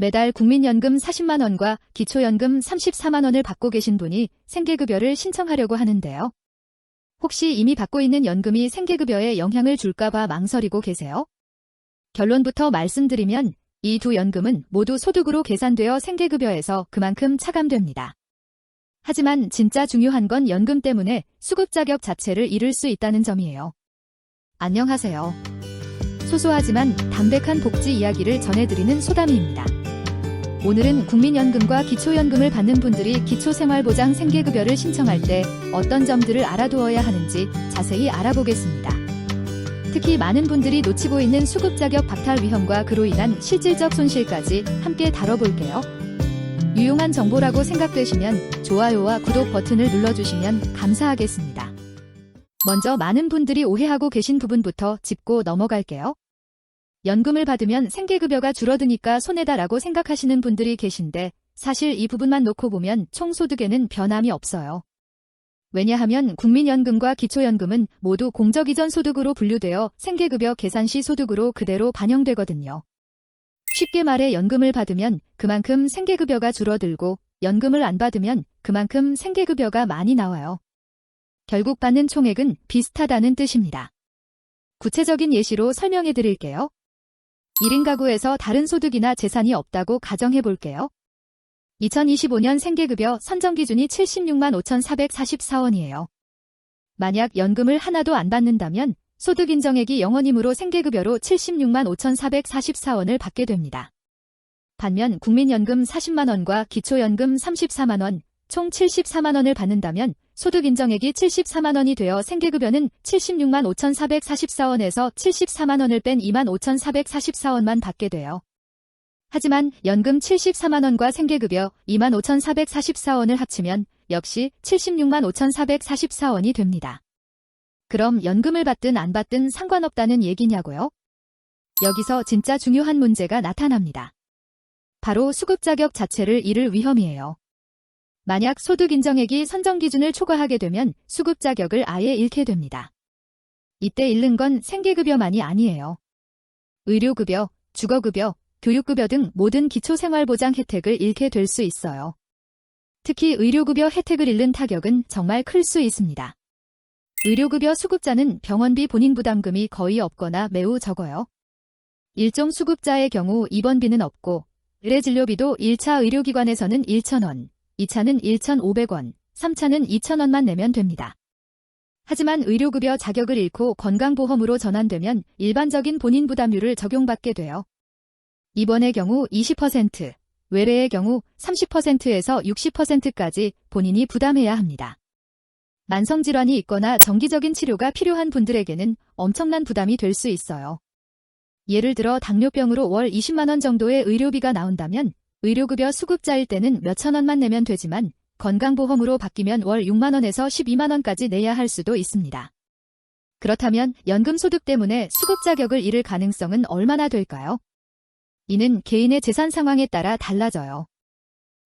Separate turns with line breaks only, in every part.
매달 국민연금 40만원과 기초연금 34만원을 받고 계신 분이 생계급여를 신청하려고 하는데요. 혹시 이미 받고 있는 연금이 생계급여에 영향을 줄까봐 망설이고 계세요? 결론부터 말씀드리면 이 두 연금은 모두 소득으로 계산되어 생계급여에서 그만큼 차감됩니다. 하지만 진짜 중요한 건 연금 때문에 수급 자격 자체를 잃을 수 있다는 점이에요. 안녕하세요. 소소하지만 담백한 복지 이야기를 전해드리는 소담이입니다. 오늘은 국민연금과 기초연금을 받는 분들이 기초생활보장 생계급여를 신청할 때 어떤 점들을 알아두어야 하는지 자세히 알아보겠습니다. 특히 많은 분들이 놓치고 있는 수급 자격 박탈 위험과 그로 인한 실질적 손실까지 함께 다뤄볼게요. 유용한 정보라고 생각되시면 좋아요와 구독 버튼을 눌러주시면 감사하겠습니다. 먼저 많은 분들이 오해하고 계신 부분부터 짚고 넘어갈게요. 연금을 받으면 생계급여가 줄어드니까 손해다라고 생각하시는 분들이 계신데 사실 이 부분만 놓고 보면 총소득에는 변함이 없어요. 왜냐하면 국민연금과 기초연금은 모두 공적 이전 소득으로 분류되어 생계급여 계산 시 소득으로 그대로 반영되거든요. 쉽게 말해 연금을 받으면 그만큼 생계급여가 줄어들고 연금을 안 받으면 그만큼 생계급여가 많이 나와요. 결국 받는 총액은 비슷하다는 뜻입니다. 구체적인 예시로 설명해 드릴게요. 1인 가구에서 다른 소득이나 재산이 없다고 가정해 볼게요. 2025년 생계급여 선정 기준이 76만 5,444원이에요. 만약 연금을 하나도 안 받는다면 소득 인정액이 0원이므로 생계급여로 76만 5,444원을 받게 됩니다. 반면 국민연금 40만원과 기초연금 34만원, 총 74만원을 받는다면 소득 인정액이 74만 원이 되어 생계급여는 76만 5,444원에서 74만 원을 뺀 2만 5,444원만 받게 돼요. 하지만 연금 74만 원과 생계급여 2만 5,444원을 합치면 역시 76만 5,444원이 됩니다. 그럼 연금을 받든 안 받든 상관없다는 얘기냐고요? 여기서 진짜 중요한 문제가 나타납니다. 바로 수급 자격 자체를 잃을 위험이에요. 만약 소득 인정액이 선정 기준을 초과하게 되면 수급 자격을 아예 잃게 됩니다. 이때 잃는 건 생계급여만이 아니에요. 의료급여, 주거급여, 교육급여 등 모든 기초생활보장 혜택을 잃게 될 수 있어요. 특히 의료급여 혜택을 잃는 타격은 정말 클 수 있습니다. 의료급여 수급자는 병원비 본인 부담금이 거의 없거나 매우 적어요. 일종 수급자의 경우 입원비는 없고 의뢰진료비도 1차 의료기관에서는 1,000원, 2차는 1,500원, 3차는 2,000원만 내면 됩니다. 하지만 의료급여 자격을 잃고 건강보험으로 전환되면 일반적인 본인 부담률을 적용받게 돼요. 입원의 경우 20%, 외래의 경우 30%에서 60%까지 본인이 부담해야 합니다. 만성질환이 있거나 정기적인 치료가 필요한 분들에게는 엄청난 부담이 될 수 있어요. 예를 들어 당뇨병으로 월 20만원 정도의 의료비가 나온다면 의료급여 수급자일 때는 몇천 원만 내면 되지만 건강보험으로 바뀌면 월 6만원에서 12만원까지 내야 할 수도 있습니다. 그렇다면 연금 소득 때문에 수급 자격을 잃을 가능성은 얼마나 될까요? 이는 개인의 재산 상황에 따라 달라져요.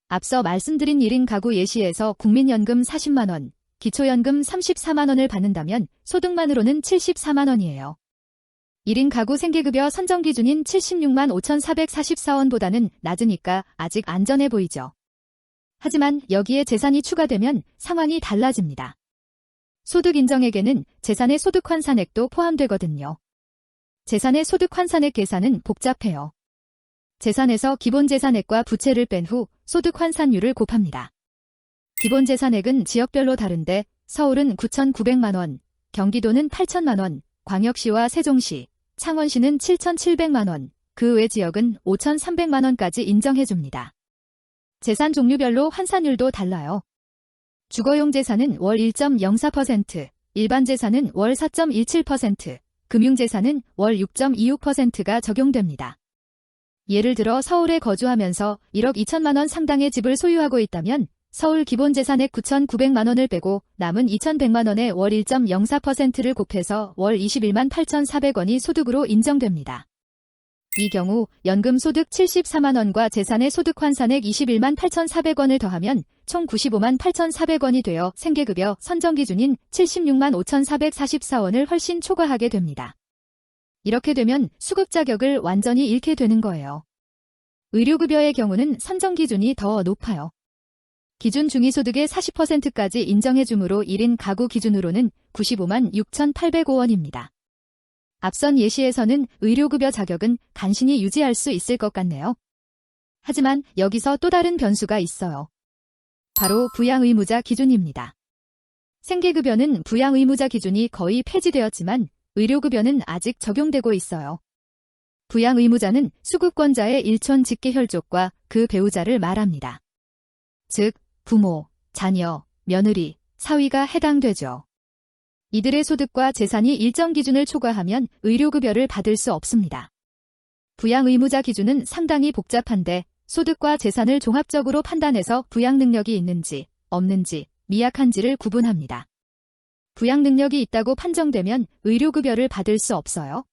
앞서 말씀드린 1인 가구 예시에서 국민연금 40만원, 기초연금 34만원을 받는다면 소득만으로는 74만원이에요. 1인 가구 생계급여 선정 기준인 76만 5,444원보다는 낮으니까 아직 안전해 보이죠. 하지만 여기에 재산이 추가되면 상황이 달라집니다. 소득 인정액에는 재산의 소득 환산액도 포함되거든요. 재산의 소득 환산액 계산은 복잡해요. 재산에서 기본 재산액과 부채를 뺀 후 소득 환산율을 곱합니다. 기본 재산액은 지역별로 다른데 서울은 9,900만 원, 경기도는 8천만 원, 광역시와 세종시, 창원시는 7,700만 원, 그 외 지역은 5,300만 원까지 인정해줍니다. 재산 종류별로 환산율도 달라요. 주거용 재산은 월 1.04%, 일반 재산은 월 4.17%, 금융재산은 월 6.26%가 적용됩니다. 예를 들어 서울에 거주하면서 1억 2천만 원 상당의 집을 소유하고 있다면 서울 기본재산액 9,900만 원을 빼고 남은 2,100만 원의 월 1.04%를 곱해서 월 21만 8,400원이 소득으로 인정됩니다. 이 경우 연금 소득 74만 원과 재산의 소득 환산액 21만 8,400원을 더하면 총 95만 8,400원이 되어 생계급여 선정 기준인 76만 5,444원을 훨씬 초과하게 됩니다. 이렇게 되면 수급 자격을 완전히 잃게 되는 거예요. 의료급여의 경우는 선정 기준이 더 높아요. 기준 중위소득의 40%까지 인정해주므로 1인 가구 기준으로는 95만 6,805원입니다. 앞선 예시에서는 의료급여 자격은 간신히 유지할 수 있을 것 같네요. 하지만 여기서 또 다른 변수가 있어요. 바로 부양의무자 기준입니다. 생계급여는 부양의무자 기준이 거의 폐지되었지만 의료급여는 아직 적용되고 있어요. 부양의무자는 수급권자의 일촌 직계 혈족과 그 배우자를 말합니다. 즉, 부모, 자녀, 며느리, 사위가 해당되죠. 이들의 소득과 재산이 일정 기준을 초과하면 의료급여를 받을 수 없습니다. 부양 의무자 기준은 상당히 복잡한데 소득과 재산을 종합적으로 판단해서 부양 능력이 있는지, 없는지, 미약한지를 구분합니다. 부양 능력이 있다고 판정되면 의료급여를 받을 수 없어요.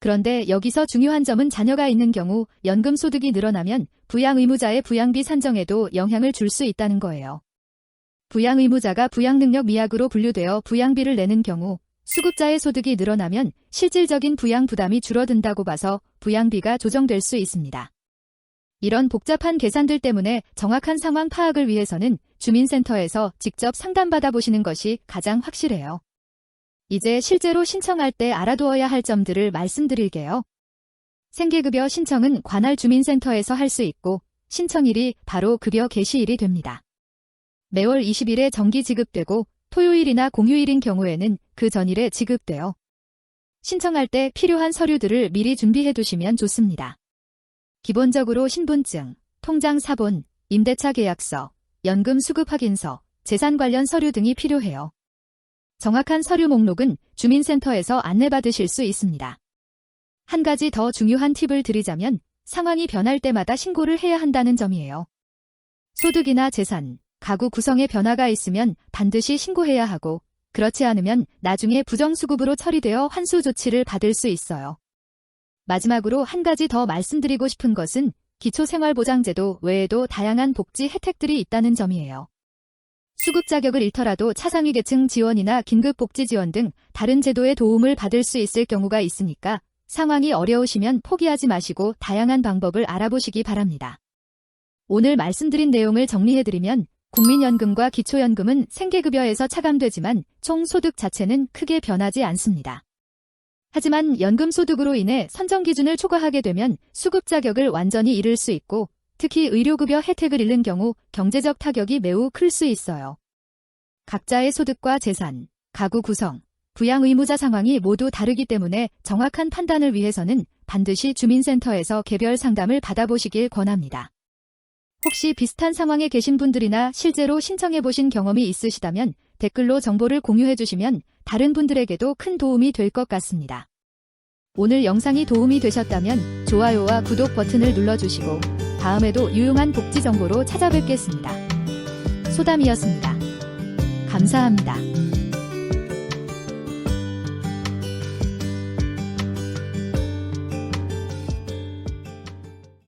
그런데 여기서 중요한 점은 자녀가 있는 경우 연금 소득이 늘어나면 부양 의무자의 부양비 산정에도 영향을 줄 수 있다는 거예요. 부양 의무자가 부양 능력 미약으로 분류되어 부양비를 내는 경우 수급자의 소득이 늘어나면 실질적인 부양 부담이 줄어든다고 봐서 부양비가 조정될 수 있습니다. 이런 복잡한 계산들 때문에 정확한 상황 파악을 위해서는 주민센터에서 직접 상담받아 보시는 것이 가장 확실해요. 이제 실제로 신청할 때 알아두어야 할 점들을 말씀드릴게요. 생계급여 신청은 관할 주민센터에서 할 수 있고 신청일이 바로 급여 개시일이 됩니다. 매월 20일에 정기 지급되고 토요일이나 공휴일인 경우에는 그 전일에 지급돼요. 신청할 때 필요한 서류들을 미리 준비해 두시면 좋습니다. 기본적으로 신분증, 통장 사본, 임대차 계약서, 연금 수급 확인서, 재산 관련 서류 등이 필요해요. 정확한 서류 목록은 주민센터에서 안내받으실 수 있습니다. 한 가지 더 중요한 팁을 드리자면 상황이 변할 때마다 신고를 해야 한다는 점이에요. 소득이나 재산, 가구 구성에 변화가 있으면 반드시 신고해야 하고 그렇지 않으면 나중에 부정수급으로 처리되어 환수 조치를 받을 수 있어요. 마지막으로 한 가지 더 말씀드리고 싶은 것은 기초생활보장제도 외에도 다양한 복지 혜택들이 있다는 점이에요. 수급 자격을 잃더라도 차상위 계층 지원이나 긴급복지 지원 등 다른 제도의 도움을 받을 수 있을 경우가 있으니까 상황이 어려우시면 포기하지 마시고 다양한 방법을 알아보시기 바랍니다. 오늘 말씀드린 내용을 정리해드리면 국민연금과 기초연금은 생계급여에서 차감되지만 총 소득 자체는 크게 변하지 않습니다. 하지만 연금 소득으로 인해 선정 기준을 초과하게 되면 수급 자격을 완전히 잃을 수 있고 특히 의료급여 혜택을 잃는 경우 경제적 타격이 매우 클 수 있어요. 각자의 소득과 재산, 가구 구성, 부양 의무자 상황이 모두 다르기 때문에 정확한 판단을 위해서는 반드시 주민센터에서 개별 상담을 받아보시길 권합니다. 혹시 비슷한 상황에 계신 분들이나 실제로 신청해 보신 경험이 있으시다면 댓글로 정보를 공유해 주시면 다른 분들에게도 큰 도움이 될 것 같습니다. 오늘 영상이 도움이 되셨다면 좋아요와 구독 버튼을 눌러주시고 다음에도 유용한 복지 정보로 찾아뵙겠습니다. 소담이었습니다. 감사합니다.